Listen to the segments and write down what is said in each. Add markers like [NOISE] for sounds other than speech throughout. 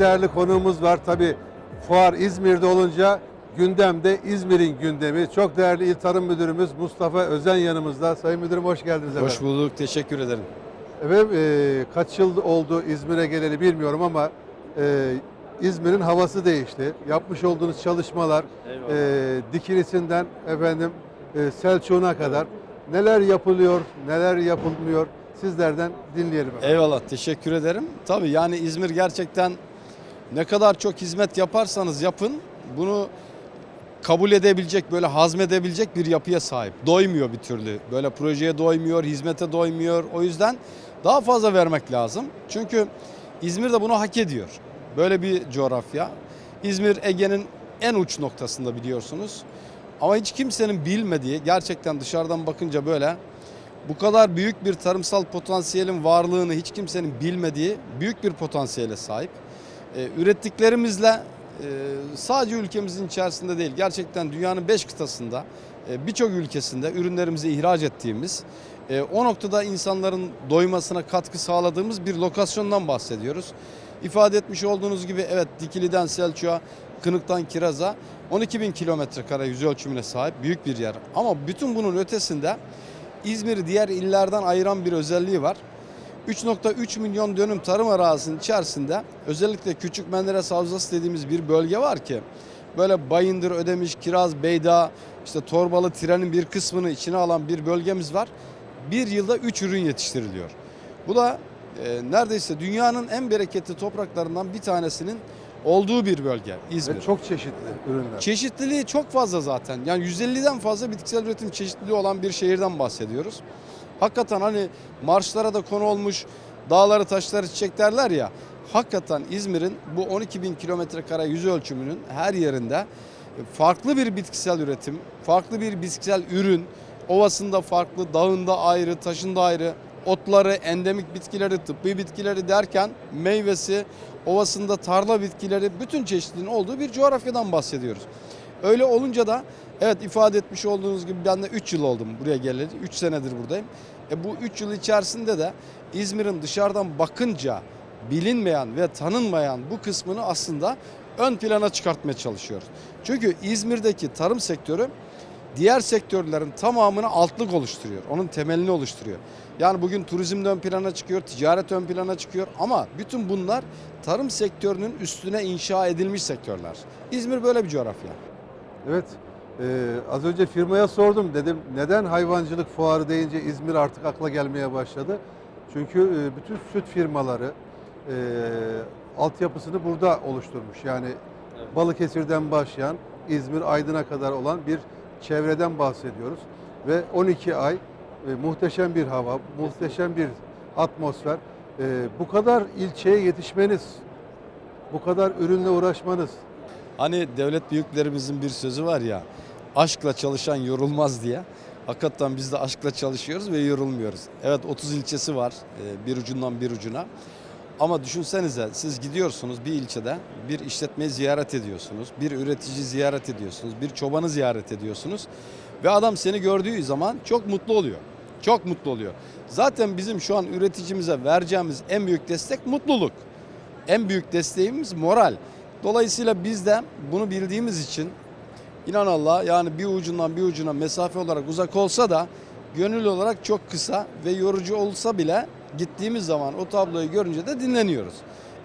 değerli konuğumuz var. Tabi fuar İzmir'de olunca gündemde İzmir'in gündemi. Çok değerli İl Tarım Müdürümüz Mustafa Özen yanımızda. Sayın Müdürüm hoş geldiniz efendim. Hoş bulduk, teşekkür ederim. Efendim e, kaç yıl oldu İzmir'e geleli bilmiyorum ama e, İzmir'in havası değişti. Yapmış olduğunuz çalışmalar e, Dikilisi'nden efendim e, Selçuk'una kadar neler yapılıyor, neler yapılmıyor sizlerden dinleyelim. efendim. Eyvallah, teşekkür ederim. Tabii yani İzmir gerçekten ne kadar çok hizmet yaparsanız yapın, bunu kabul edebilecek, böyle hazmedebilecek bir yapıya sahip. Doymuyor bir türlü. Böyle projeye doymuyor, hizmete doymuyor. O yüzden daha fazla vermek lazım. Çünkü İzmir de bunu hak ediyor. Böyle bir coğrafya. İzmir Ege'nin en uç noktasında biliyorsunuz. Ama hiç kimsenin bilmediği, gerçekten dışarıdan bakınca böyle bu kadar büyük bir tarımsal potansiyelin varlığını hiç kimsenin bilmediği büyük bir potansiyele sahip. Ee, ürettiklerimizle e, sadece ülkemizin içerisinde değil, gerçekten dünyanın 5 kıtasında e, birçok ülkesinde ürünlerimizi ihraç ettiğimiz, e, o noktada insanların doymasına katkı sağladığımız bir lokasyondan bahsediyoruz. İfade etmiş olduğunuz gibi evet Dikili'den Selçuk'a, Kınık'tan Kiraz'a 12 bin kilometre kare yüz ölçümüne sahip büyük bir yer. Ama bütün bunun ötesinde İzmir'i diğer illerden ayıran bir özelliği var. 3.3 milyon dönüm tarım arazisinin içerisinde özellikle Küçük Menderes Havzası dediğimiz bir bölge var ki böyle Bayındır, Ödemiş, Kiraz, Beyda, işte Torbalı, Tire'nin bir kısmını içine alan bir bölgemiz var. Bir yılda 3 ürün yetiştiriliyor. Bu da e, neredeyse dünyanın en bereketli topraklarından bir tanesinin olduğu bir bölge İzmir. Ve çok çeşitli ürünler. Çeşitliliği çok fazla zaten. Yani 150'den fazla bitkisel üretim çeşitliliği olan bir şehirden bahsediyoruz. Hakikaten hani marşlara da konu olmuş dağları taşları çiçek derler ya. Hakikaten İzmir'in bu 12 bin kilometre kare yüz ölçümünün her yerinde farklı bir bitkisel üretim, farklı bir bitkisel ürün, ovasında farklı, dağında ayrı, taşında ayrı, otları, endemik bitkileri, tıbbi bitkileri derken meyvesi, ovasında tarla bitkileri, bütün çeşitliliğin olduğu bir coğrafyadan bahsediyoruz. Öyle olunca da evet ifade etmiş olduğunuz gibi ben de 3 yıl oldum buraya geleli. 3 senedir buradayım. E bu 3 yıl içerisinde de İzmir'in dışarıdan bakınca bilinmeyen ve tanınmayan bu kısmını aslında ön plana çıkartmaya çalışıyoruz. Çünkü İzmir'deki tarım sektörü diğer sektörlerin tamamını altlık oluşturuyor. Onun temelini oluşturuyor. Yani bugün turizm ön plana çıkıyor, ticaret ön plana çıkıyor ama bütün bunlar tarım sektörünün üstüne inşa edilmiş sektörler. İzmir böyle bir coğrafya. Evet. Ee, az önce firmaya sordum dedim neden hayvancılık fuarı deyince İzmir artık akla gelmeye başladı. Çünkü e, bütün süt firmaları e, altyapısını burada oluşturmuş. Yani Balıkesir'den başlayan İzmir Aydın'a kadar olan bir çevreden bahsediyoruz. Ve 12 ay e, muhteşem bir hava, muhteşem bir atmosfer. E, bu kadar ilçeye yetişmeniz, bu kadar ürünle uğraşmanız, Hani devlet büyüklerimizin bir sözü var ya, aşkla çalışan yorulmaz diye. Hakikaten biz de aşkla çalışıyoruz ve yorulmuyoruz. Evet 30 ilçesi var e, bir ucundan bir ucuna. Ama düşünsenize siz gidiyorsunuz bir ilçede bir işletmeyi ziyaret ediyorsunuz, bir üretici ziyaret ediyorsunuz, bir çobanı ziyaret ediyorsunuz. Ve adam seni gördüğü zaman çok mutlu oluyor. Çok mutlu oluyor. Zaten bizim şu an üreticimize vereceğimiz en büyük destek mutluluk. En büyük desteğimiz moral. Dolayısıyla biz de bunu bildiğimiz için inan Allah yani bir ucundan bir ucuna mesafe olarak uzak olsa da gönül olarak çok kısa ve yorucu olsa bile gittiğimiz zaman o tabloyu görünce de dinleniyoruz.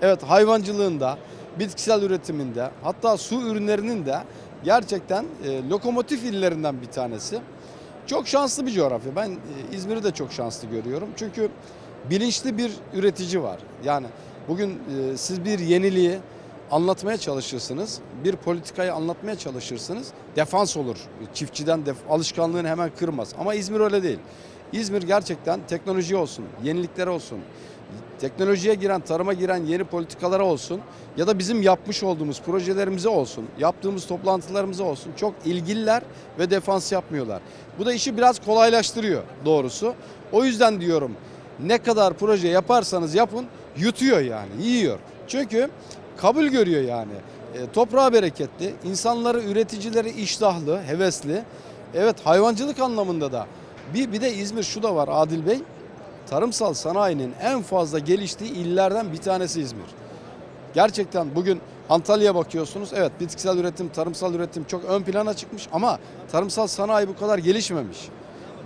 Evet hayvancılığında, bitkisel üretiminde hatta su ürünlerinin de gerçekten e, lokomotif illerinden bir tanesi. Çok şanslı bir coğrafya. Ben e, İzmir'i de çok şanslı görüyorum. Çünkü bilinçli bir üretici var. Yani bugün e, siz bir yeniliği anlatmaya çalışırsınız. Bir politikayı anlatmaya çalışırsınız. Defans olur. Çiftçiden def- alışkanlığını hemen kırmaz. Ama İzmir öyle değil. İzmir gerçekten teknoloji olsun, yeniliklere olsun, teknolojiye giren, tarıma giren yeni politikalara olsun ya da bizim yapmış olduğumuz projelerimize olsun, yaptığımız toplantılarımıza olsun çok ilgililer ve defans yapmıyorlar. Bu da işi biraz kolaylaştırıyor doğrusu. O yüzden diyorum ne kadar proje yaparsanız yapın yutuyor yani, yiyor. Çünkü kabul görüyor yani. E, toprağı bereketli, insanları, üreticileri iştahlı, hevesli. Evet hayvancılık anlamında da. Bir, bir de İzmir şu da var Adil Bey. Tarımsal sanayinin en fazla geliştiği illerden bir tanesi İzmir. Gerçekten bugün Antalya'ya bakıyorsunuz. Evet bitkisel üretim, tarımsal üretim çok ön plana çıkmış ama tarımsal sanayi bu kadar gelişmemiş.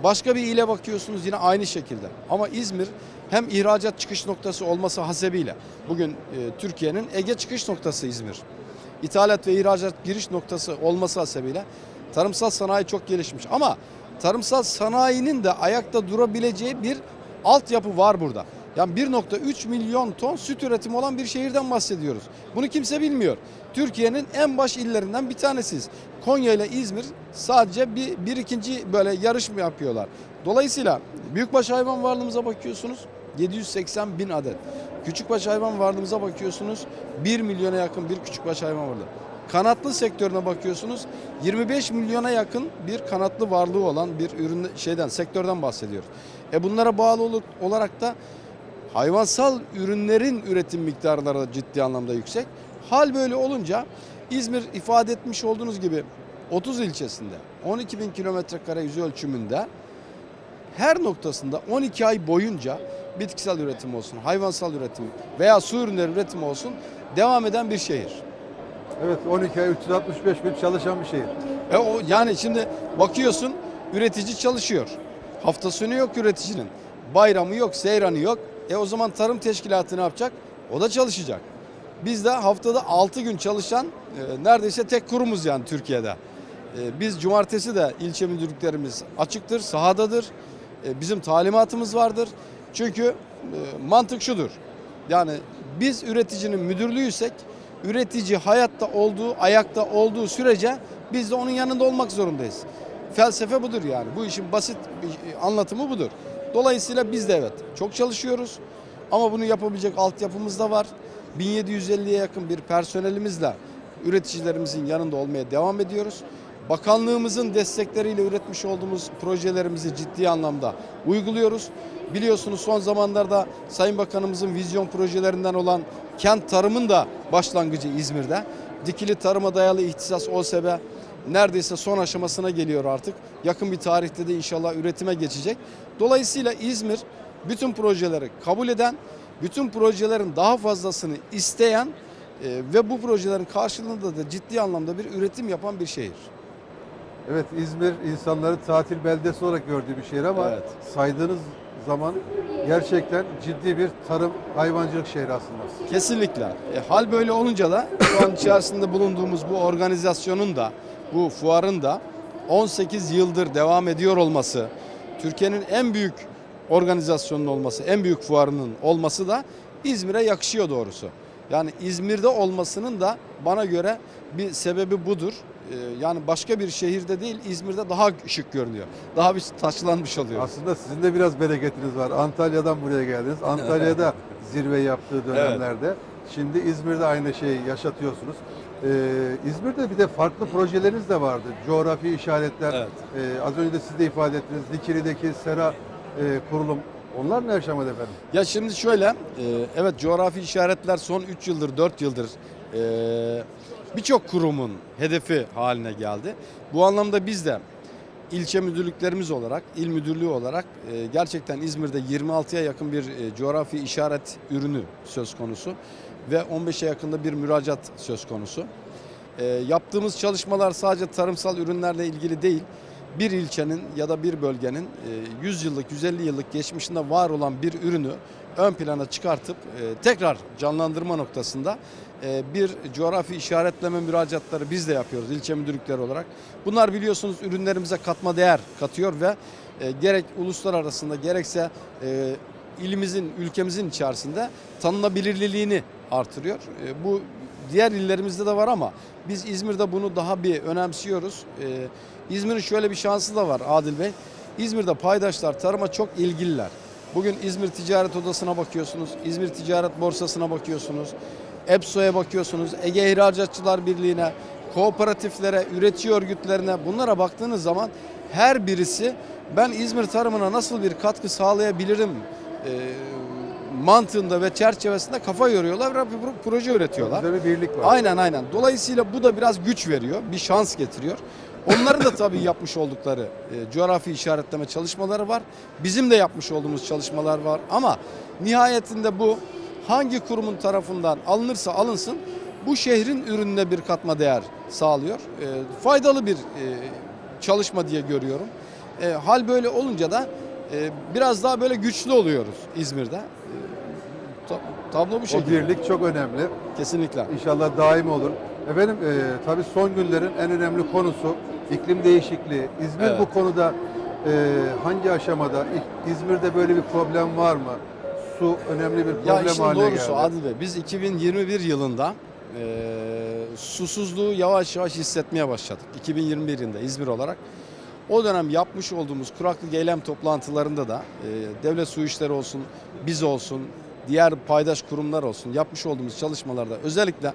Başka bir ile bakıyorsunuz yine aynı şekilde. Ama İzmir hem ihracat çıkış noktası olması hasebiyle bugün e, Türkiye'nin Ege çıkış noktası İzmir. İthalat ve ihracat giriş noktası olması hasebiyle tarımsal sanayi çok gelişmiş. Ama tarımsal sanayinin de ayakta durabileceği bir altyapı var burada. Yani 1.3 milyon ton süt üretimi olan bir şehirden bahsediyoruz. Bunu kimse bilmiyor. Türkiye'nin en baş illerinden bir tanesiyiz. Konya ile İzmir sadece bir, bir ikinci böyle yarışma yapıyorlar. Dolayısıyla büyükbaş hayvan varlığımıza bakıyorsunuz 780 bin adet. Küçükbaş hayvan varlığımıza bakıyorsunuz 1 milyona yakın bir küçükbaş hayvan varlığı. Kanatlı sektörüne bakıyorsunuz 25 milyona yakın bir kanatlı varlığı olan bir ürün şeyden sektörden bahsediyoruz. E bunlara bağlı ol- olarak da hayvansal ürünlerin üretim miktarları da ciddi anlamda yüksek. Hal böyle olunca İzmir ifade etmiş olduğunuz gibi 30 ilçesinde 12 bin kilometre kare yüz ölçümünde her noktasında 12 ay boyunca bitkisel üretim olsun, hayvansal üretim veya su ürünleri üretimi olsun devam eden bir şehir. Evet 12 ay 365 gün çalışan bir şehir. E o yani şimdi bakıyorsun üretici çalışıyor. Hafta sonu yok üreticinin. Bayramı yok, seyranı yok. E o zaman tarım teşkilatı ne yapacak? O da çalışacak. Biz de haftada 6 gün çalışan e, neredeyse tek kurumuz yani Türkiye'de. E, biz cumartesi de ilçe müdürlüklerimiz açıktır, sahadadır. E, bizim talimatımız vardır. Çünkü e, mantık şudur. Yani biz üreticinin müdürlüğüysek üretici hayatta olduğu, ayakta olduğu sürece biz de onun yanında olmak zorundayız. Felsefe budur yani. Bu işin basit anlatımı budur. Dolayısıyla biz de evet çok çalışıyoruz. Ama bunu yapabilecek altyapımız da var. 1750'ye yakın bir personelimizle üreticilerimizin yanında olmaya devam ediyoruz. Bakanlığımızın destekleriyle üretmiş olduğumuz projelerimizi ciddi anlamda uyguluyoruz. Biliyorsunuz son zamanlarda Sayın Bakanımızın vizyon projelerinden olan kent tarımın da başlangıcı İzmir'de. Dikili tarıma dayalı ihtisas OSB neredeyse son aşamasına geliyor artık. Yakın bir tarihte de inşallah üretime geçecek. Dolayısıyla İzmir bütün projeleri kabul eden, bütün projelerin daha fazlasını isteyen e, ve bu projelerin karşılığında da ciddi anlamda bir üretim yapan bir şehir. Evet İzmir insanları tatil beldesi olarak gördüğü bir şehir ama Evet. saydığınız zaman gerçekten ciddi bir tarım hayvancılık şehri aslında. Kesinlikle. E, hal böyle olunca da şu an içerisinde bulunduğumuz bu organizasyonun da bu fuarın da 18 yıldır devam ediyor olması, Türkiye'nin en büyük organizasyonun olması, en büyük fuarının olması da İzmir'e yakışıyor doğrusu. Yani İzmir'de olmasının da bana göre bir sebebi budur. E, Yani başka bir şehirde değil İzmir'de daha şık görünüyor. Daha bir taçlanmış oluyor. Aslında sizin de biraz bereketiniz var. Antalya'dan buraya geldiniz. Antalya'da [LAUGHS] zirve yaptığı dönemlerde. Şimdi İzmir'de aynı şeyi yaşatıyorsunuz. Ee, İzmir'de bir de farklı projeleriniz de vardı. Coğrafi işaretler. Evet. Ee, az önce de siz de ifade ettiniz. Dikili'deki sera e, kurulum. Onlar ne aşamada efendim? Ya şimdi şöyle, e, evet coğrafi işaretler son 3 yıldır, 4 yıldır e, birçok kurumun hedefi haline geldi. Bu anlamda biz de ilçe müdürlüklerimiz olarak, il müdürlüğü olarak e, gerçekten İzmir'de 26'ya yakın bir e, coğrafi işaret ürünü söz konusu ve 15'e yakında bir müracaat söz konusu. E, yaptığımız çalışmalar sadece tarımsal ürünlerle ilgili değil, bir ilçenin ya da bir bölgenin e, 100 yıllık, 150 yıllık geçmişinde var olan bir ürünü ön plana çıkartıp e, tekrar canlandırma noktasında e, bir coğrafi işaretleme müracaatları biz de yapıyoruz ilçe müdürlükleri olarak. Bunlar biliyorsunuz ürünlerimize katma değer katıyor ve e, gerek uluslararasında gerekse e, ilimizin, ülkemizin içerisinde tanınabilirliğini artırıyor. E, bu diğer illerimizde de var ama biz İzmir'de bunu daha bir önemsiyoruz. E, İzmir'in şöyle bir şansı da var Adil Bey. İzmir'de paydaşlar tarıma çok ilgililer. Bugün İzmir Ticaret Odası'na bakıyorsunuz, İzmir Ticaret Borsası'na bakıyorsunuz, EPSO'ya bakıyorsunuz, Ege İhracatçılar Birliği'ne, kooperatiflere, üretici örgütlerine bunlara baktığınız zaman her birisi ben İzmir tarımına nasıl bir katkı sağlayabilirim e, mantığında ve çerçevesinde kafa yoruyorlar ve bir proje üretiyorlar. Bizde bir birlik var. Aynen aynen. Dolayısıyla bu da biraz güç veriyor, bir şans getiriyor. Onların da tabii yapmış oldukları e, coğrafi işaretleme çalışmaları var. Bizim de yapmış olduğumuz çalışmalar var ama nihayetinde bu hangi kurumun tarafından alınırsa alınsın bu şehrin ürününe bir katma değer sağlıyor. E, faydalı bir e, çalışma diye görüyorum. E, hal böyle olunca da e, biraz daha böyle güçlü oluyoruz İzmir'de. Ta- tablo bu O şekilde. birlik çok önemli. Kesinlikle. İnşallah daim olur. Efendim e, tabii son günlerin en önemli konusu iklim değişikliği. İzmir Evet. bu konuda e, hangi aşamada? İzmir'de böyle bir problem var mı? Su önemli bir problem Ya işin haline doğrusu geldi. Adil Bey biz 2021 yılında e, susuzluğu yavaş yavaş hissetmeye başladık. 2021 yılında İzmir olarak. O dönem yapmış olduğumuz kuraklık eylem toplantılarında da e, devlet su işleri olsun, biz olsun, diğer paydaş kurumlar olsun yapmış olduğumuz çalışmalarda özellikle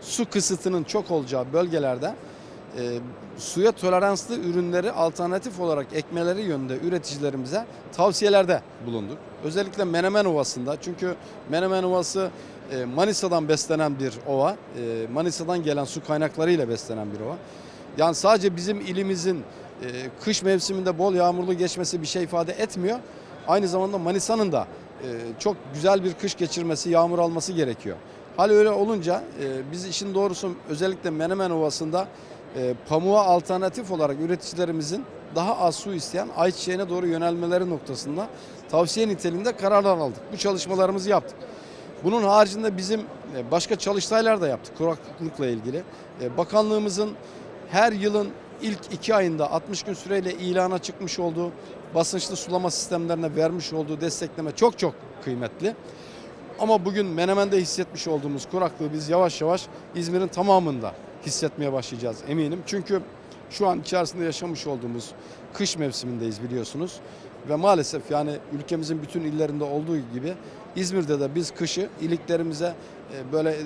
su kısıtının çok olacağı bölgelerde e, suya toleranslı ürünleri alternatif olarak ekmeleri yönünde üreticilerimize tavsiyelerde bulunduk. Özellikle Menemen Ovası'nda çünkü Menemen Ovası e, Manisa'dan beslenen bir ova, e, Manisa'dan gelen su kaynaklarıyla beslenen bir ova. Yani sadece bizim ilimizin e, kış mevsiminde bol yağmurlu geçmesi bir şey ifade etmiyor. Aynı zamanda Manisa'nın da çok güzel bir kış geçirmesi, yağmur alması gerekiyor. Hal öyle olunca e, biz işin doğrusu özellikle Menemen Ovası'nda e, pamuğa alternatif olarak üreticilerimizin daha az su isteyen ayçiçeğine doğru yönelmeleri noktasında tavsiye niteliğinde kararlar aldık. Bu çalışmalarımızı yaptık. Bunun haricinde bizim e, başka çalıştaylar da yaptık kuraklıkla ilgili. E, Bakanlığımızın her yılın ilk iki ayında 60 gün süreyle ilana çıkmış olduğu basınçlı sulama sistemlerine vermiş olduğu destekleme çok çok kıymetli. Ama bugün Menemen'de hissetmiş olduğumuz kuraklığı biz yavaş yavaş İzmir'in tamamında hissetmeye başlayacağız eminim. Çünkü şu an içerisinde yaşamış olduğumuz kış mevsimindeyiz biliyorsunuz. Ve maalesef yani ülkemizin bütün illerinde olduğu gibi İzmir'de de biz kışı iliklerimize e, böyle e,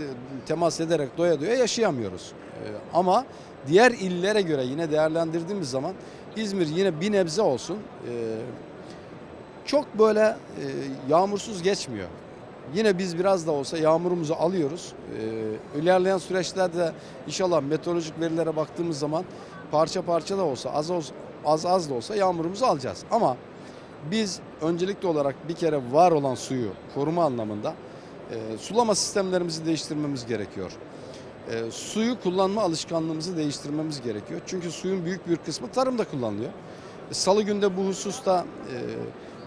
temas ederek doya doya yaşayamıyoruz. E, Ama diğer illere göre yine değerlendirdiğimiz zaman İzmir yine bir nebze olsun e, çok böyle e, yağmursuz geçmiyor. Yine biz biraz da olsa yağmurumuzu alıyoruz. Ee, ilerleyen süreçlerde inşallah meteorolojik verilere baktığımız zaman parça parça da olsa az az, az, da olsa yağmurumuzu alacağız. Ama biz öncelikli olarak bir kere var olan suyu koruma anlamında e, sulama sistemlerimizi değiştirmemiz gerekiyor. E, suyu kullanma alışkanlığımızı değiştirmemiz gerekiyor. Çünkü suyun büyük bir kısmı tarımda kullanılıyor. E, Salı günde bu hususta e,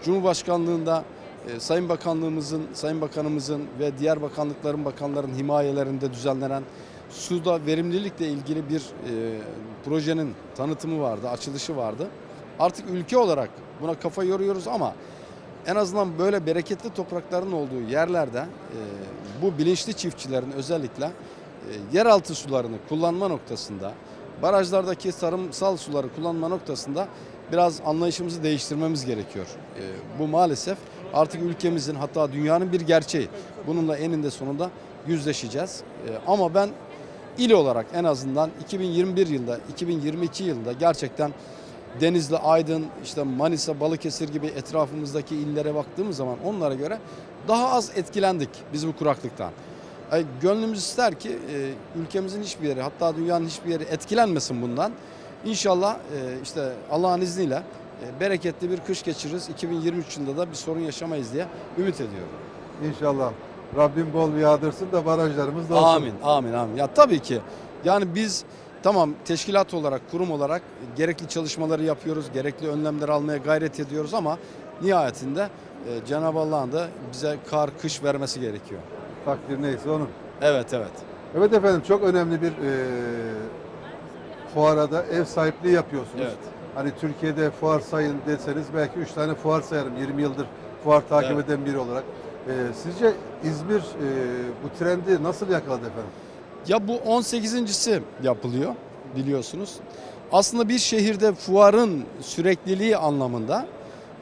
Cumhurbaşkanlığında e, Sayın Bakanlığımızın, Sayın Bakanımızın ve diğer bakanlıkların, bakanların himayelerinde düzenlenen suda verimlilikle ilgili bir e, projenin tanıtımı vardı, açılışı vardı. Artık ülke olarak buna kafa yoruyoruz ama en azından böyle bereketli toprakların olduğu yerlerde e, bu bilinçli çiftçilerin özellikle yeraltı sularını kullanma noktasında, barajlardaki tarımsal suları kullanma noktasında biraz anlayışımızı değiştirmemiz gerekiyor. E, bu maalesef artık ülkemizin hatta dünyanın bir gerçeği. Bununla eninde sonunda yüzleşeceğiz. E, ama ben il olarak en azından 2021 yılında, 2022 yılında gerçekten Denizli, Aydın, işte Manisa, Balıkesir gibi etrafımızdaki illere baktığımız zaman onlara göre daha az etkilendik biz bu kuraklıktan. Gönlümüz ister ki e, ülkemizin hiçbir yeri hatta dünyanın hiçbir yeri etkilenmesin bundan. İnşallah e, işte Allah'ın izniyle e, bereketli bir kış geçiririz. 2023 yılında da bir sorun yaşamayız diye ümit ediyorum. İnşallah. Rabbim bol yağdırsın da barajlarımız da olsun. Amin, amin, amin. Ya tabii ki yani biz tamam teşkilat olarak, kurum olarak gerekli çalışmaları yapıyoruz, gerekli önlemleri almaya gayret ediyoruz ama nihayetinde Cenab-ı Allah'ın da bize kar, kış vermesi gerekiyor. Takdir neyse onun. Evet, evet. Evet efendim çok önemli bir e, fuara da ev sahipliği yapıyorsunuz. Evet. Hani Türkiye'de fuar sayın deseniz belki 3 tane fuar sayarım 20 yıldır fuar takip Evet. eden biri olarak. E, sizce İzmir e, bu trendi nasıl yakaladı efendim? Ya bu 18.si yapılıyor biliyorsunuz. Aslında bir şehirde fuarın sürekliliği anlamında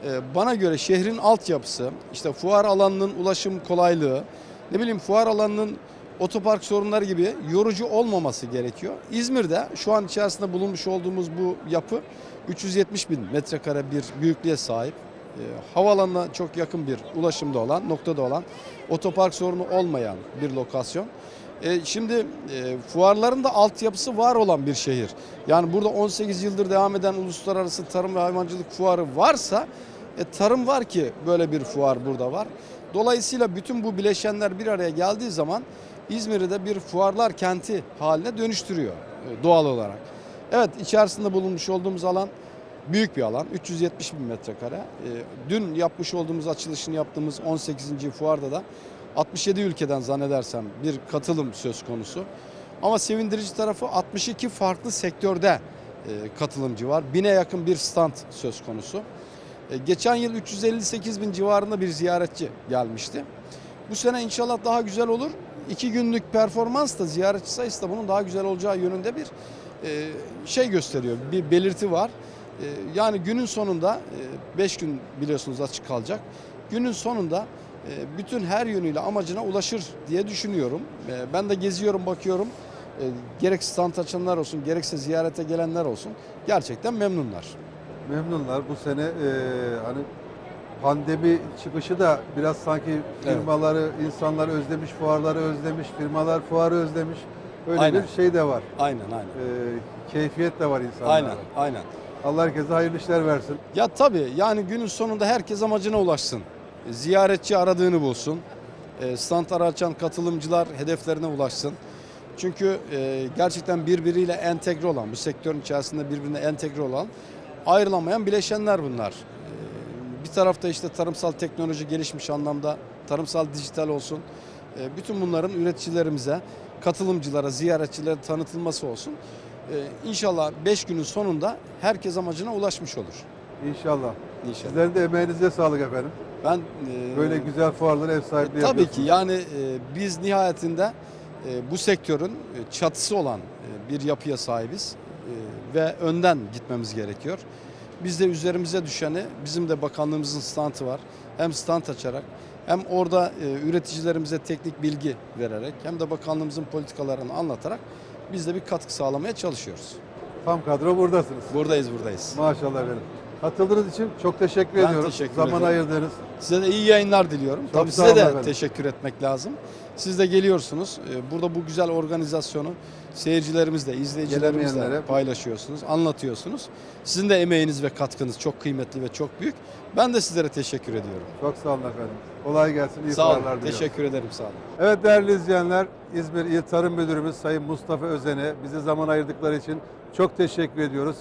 e, bana göre şehrin altyapısı, işte fuar alanının ulaşım kolaylığı, ne bileyim fuar alanının otopark sorunları gibi yorucu olmaması gerekiyor. İzmir'de şu an içerisinde bulunmuş olduğumuz bu yapı 370 bin metrekare bir büyüklüğe sahip. E, Havaalanına çok yakın bir ulaşımda olan, noktada olan, otopark sorunu olmayan bir lokasyon. E, şimdi e, fuarların da altyapısı var olan bir şehir. Yani burada 18 yıldır devam eden uluslararası tarım ve hayvancılık fuarı varsa e, tarım var ki böyle bir fuar burada var. Dolayısıyla bütün bu bileşenler bir araya geldiği zaman İzmir'i de bir fuarlar kenti haline dönüştürüyor e, doğal olarak. Evet içerisinde bulunmuş olduğumuz alan büyük bir alan. 370 bin metrekare. E, Dün yapmış olduğumuz açılışını yaptığımız 18. fuarda da 67 ülkeden zannedersem bir katılım söz konusu. Ama sevindirici tarafı 62 farklı sektörde e, katılımcı var. Bine yakın bir stand söz konusu. E, Geçen yıl 358 bin civarında bir ziyaretçi gelmişti. Bu sene inşallah daha güzel olur. İki günlük performans da ziyaretçi sayısı da bunun daha güzel olacağı yönünde bir e, şey gösteriyor. Bir belirti var. E, Yani günün sonunda 5 gün biliyorsunuz açık kalacak. Günün sonunda bütün her yönüyle amacına ulaşır diye düşünüyorum. Ben de geziyorum, bakıyorum. Gerek stand açanlar olsun, gerekse ziyarete gelenler olsun. Gerçekten memnunlar. Memnunlar. Bu sene e, hani pandemi çıkışı da biraz sanki firmaları, insanlar özlemiş, fuarları özlemiş, firmalar fuarı özlemiş. Öyle Aynen. bir şey de var. Aynen, aynen. E, keyfiyet de var insanlarda. Aynen, aynen. Allah herkese hayırlı işler versin. Ya tabii yani günün sonunda herkes amacına ulaşsın. Ziyaretçi aradığını bulsun. E, Stand açan katılımcılar hedeflerine ulaşsın. Çünkü e, gerçekten birbiriyle entegre olan, bu sektörün içerisinde birbirine entegre olan, ayrılamayan bileşenler bunlar. E, Bir tarafta işte tarımsal teknoloji gelişmiş anlamda, tarımsal dijital olsun. E, Bütün bunların üreticilerimize, katılımcılara, ziyaretçilere tanıtılması olsun. E, İnşallah 5 günün sonunda herkes amacına ulaşmış olur. İnşallah. İnşallah. Sizlerin de emeğinize sağlık efendim. Ben e, Böyle güzel fuarlara ev sahipliği tabii ki yani e, biz nihayetinde e, bu sektörün e, çatısı olan e, bir yapıya sahibiz E, ve önden gitmemiz gerekiyor. Biz de üzerimize düşeni bizim de bakanlığımızın standı var. Hem stand açarak hem orada e, üreticilerimize teknik bilgi vererek hem de bakanlığımızın politikalarını anlatarak biz de bir katkı sağlamaya çalışıyoruz. Tam kadro buradasınız. Buradayız buradayız. Maşallah efendim. Katıldığınız için çok teşekkür Ben ediyorum. teşekkür Zaman ederim. ayırdığınız. Size de iyi yayınlar diliyorum. Çok Tabii size de efendim. teşekkür etmek lazım. Siz de geliyorsunuz. Ee, Burada bu güzel organizasyonu seyircilerimizle, izleyicilerimizle paylaşıyorsunuz, anlatıyorsunuz. Sizin de emeğiniz ve katkınız çok kıymetli ve çok büyük. Ben de sizlere teşekkür ediyorum. Çok sağ olun efendim. Kolay gelsin. iyi sağ olun. Teşekkür ederim. Sağ olun. Evet değerli izleyenler, İzmir İl Tarım Müdürümüz Sayın Mustafa Özen'e bize zaman ayırdıkları için çok teşekkür ediyoruz.